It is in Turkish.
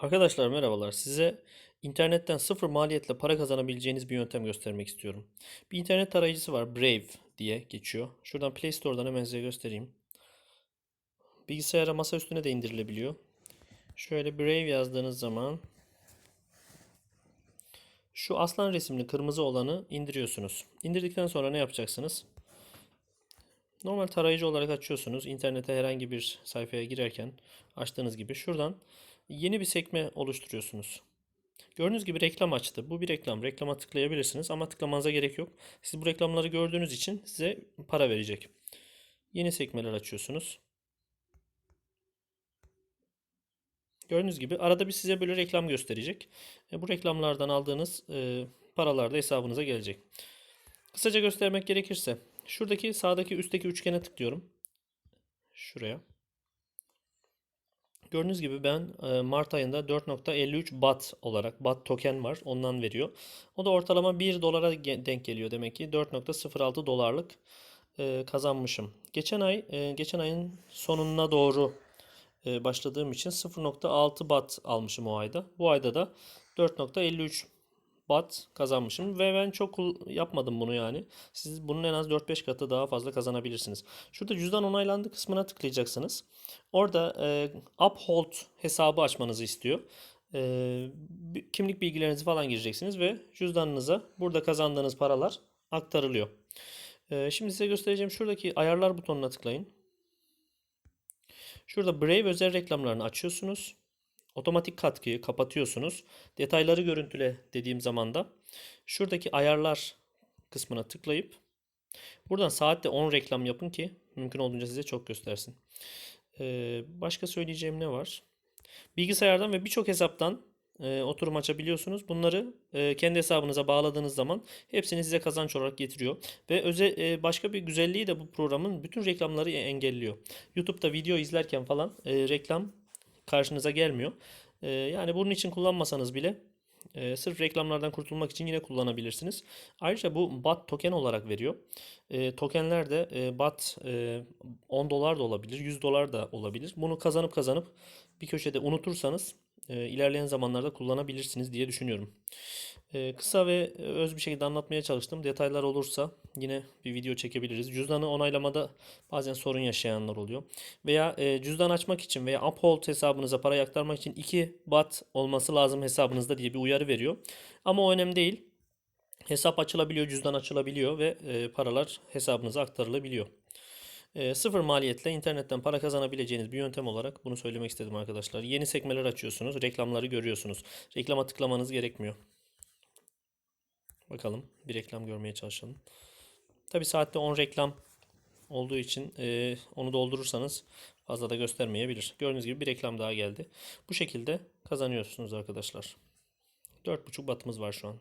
Arkadaşlar merhabalar. Size internetten sıfır maliyetle para kazanabileceğiniz bir yöntem göstermek istiyorum. Bir internet tarayıcısı var. Brave diye geçiyor. Şuradan Play Store'dan hemen size göstereyim. Bilgisayara masa üstüne de indirilebiliyor. Şöyle Brave yazdığınız zaman şu aslan resimli kırmızı olanı indiriyorsunuz. İndirdikten sonra ne yapacaksınız? Normal tarayıcı olarak açıyorsunuz. İnternete herhangi bir sayfaya girerken açtığınız gibi şuradan yeni bir sekme oluşturuyorsunuz. Gördüğünüz gibi reklam açtı. Bu bir reklam. Reklama tıklayabilirsiniz ama tıklamanıza gerek yok. Siz bu reklamları gördüğünüz için size para verecek. Yeni sekmeler açıyorsunuz. Gördüğünüz gibi arada bir size böyle reklam gösterecek. E, bu reklamlardan aldığınız e, paralar da hesabınıza gelecek. Kısaca göstermek gerekirse şuradaki sağdaki üstteki üçgene tıklıyorum. Şuraya. Gördüğünüz gibi ben e, Mart ayında 4.53 BAT olarak BAT token var. Ondan veriyor. O da ortalama 1 dolara denk geliyor demek ki 4.06 dolarlık e, kazanmışım. Geçen ay e, geçen ayın sonuna doğru başladığım için 0.6 BAT almışım o ayda. Bu ayda da 4.53 bat kazanmışım ve ben çok yapmadım bunu yani. Siz bunun en az 4-5 katı daha fazla kazanabilirsiniz. Şurada cüzdan onaylandı kısmına tıklayacaksınız. Orada e, Uphold hesabı açmanızı istiyor. E, kimlik bilgilerinizi falan gireceksiniz ve cüzdanınıza burada kazandığınız paralar aktarılıyor. E, şimdi size göstereceğim şuradaki ayarlar butonuna tıklayın. Şurada Brave özel reklamlarını açıyorsunuz. Otomatik katkıyı kapatıyorsunuz. Detayları görüntüle dediğim zaman da şuradaki ayarlar kısmına tıklayıp buradan saatte 10 reklam yapın ki mümkün olduğunca size çok göstersin. Ee, başka söyleyeceğim ne var? Bilgisayardan ve birçok hesaptan e, oturum açabiliyorsunuz. Bunları e, kendi hesabınıza bağladığınız zaman hepsini size kazanç olarak getiriyor. Ve özel e, başka bir güzelliği de bu programın bütün reklamları engelliyor. YouTube'da video izlerken falan e, reklam karşınıza gelmiyor. E, yani bunun için kullanmasanız bile e, sırf reklamlardan kurtulmak için yine kullanabilirsiniz. Ayrıca bu BAT token olarak veriyor. E, tokenler de e, BAT e, 10 dolar da olabilir, 100 dolar da olabilir. Bunu kazanıp kazanıp bir köşede unutursanız e, ilerleyen zamanlarda kullanabilirsiniz diye düşünüyorum. E, kısa ve öz bir şekilde anlatmaya çalıştım. Detaylar olursa yine bir video çekebiliriz. Cüzdanı onaylamada bazen sorun yaşayanlar oluyor. Veya e, cüzdan açmak için veya Uphold hesabınıza parayı aktarmak için 2 bat olması lazım hesabınızda diye bir uyarı veriyor. Ama o önemli değil. Hesap açılabiliyor, cüzdan açılabiliyor ve e, paralar hesabınıza aktarılabiliyor. E, sıfır maliyetle internetten para kazanabileceğiniz bir yöntem olarak bunu söylemek istedim arkadaşlar. Yeni sekmeler açıyorsunuz, reklamları görüyorsunuz. Reklama tıklamanız gerekmiyor. Bakalım bir reklam görmeye çalışalım. Tabi saatte 10 reklam olduğu için e, onu doldurursanız fazla da göstermeyebilir. Gördüğünüz gibi bir reklam daha geldi. Bu şekilde kazanıyorsunuz arkadaşlar. 4.5 batımız var şu an.